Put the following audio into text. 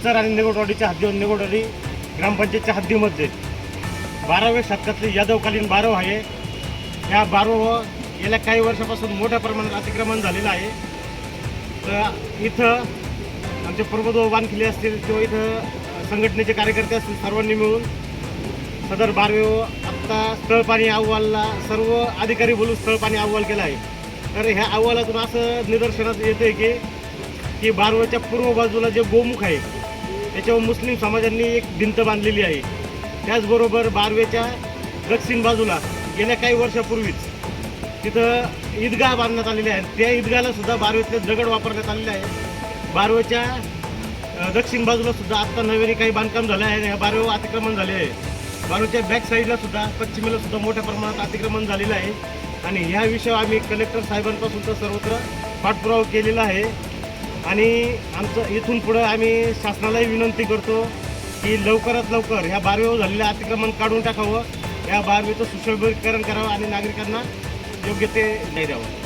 मंचर आणि निगोटवाडीच्या हद्दीवर निगोटवाडी ग्रामपंचायतच्या हद्दीमध्ये बाराव्या शतकातले यादवकालीन बारव आहे. या बारव गेल्या काही वर्षापासून मोठ्या प्रमाणात अतिक्रमण झालेलं आहे. तर इथं आमचे प्रबोध वानखिले असतील किंवा इथं संघटनेचे कार्यकर्ते असतील सर्वांनी मिळून सदर बारवे आत्ता स्थळपाणी अहवालला सर्व अधिकारी बोलून स्थळपाणी अहवाल केला आहे. तर ह्या अहवालातून असं निदर्शनात येते की की बारवेच्या पूर्व बाजूला जे गोमुख आहे त्याच्यावर मुस्लिम समाजांनी एक भिंत बांधलेली आहे. त्याचबरोबर बारवेच्या दक्षिण बाजूला गेल्या काही वर्षापूर्वीच तिथं ईदगाह बांधण्यात आलेली आहे. त्या ईदगाहला सुद्धा बारवेतले दगड वापरण्यात आलेले आहे बारवेच्या दक्षिण बाजूला सुद्धा आत्ता नव्याने काही बांधकाम झालं आहे बारवे अतिक्रमण झाले आहे. बारवेच्या बॅक साईडला सुद्धा पश्चिमेला सुद्धा मोठ्या प्रमाणात अतिक्रमण झालेलं आहे. आणि ह्या विषयावर आम्ही कलेक्टर साहेबांपासून तर सर्वत्र पाठपुरावा केलेला आहे. आणि आमचं इथून पुढं आम्ही शासनालाही विनंती करतो की लवकरात लवकर ह्या बारवेवर झालेलं अतिक्रमण काढून टाकावं. या बारवेचं सुशोभीकरण करावं आणि नागरिकांना योग्य ते नाही द्यावं.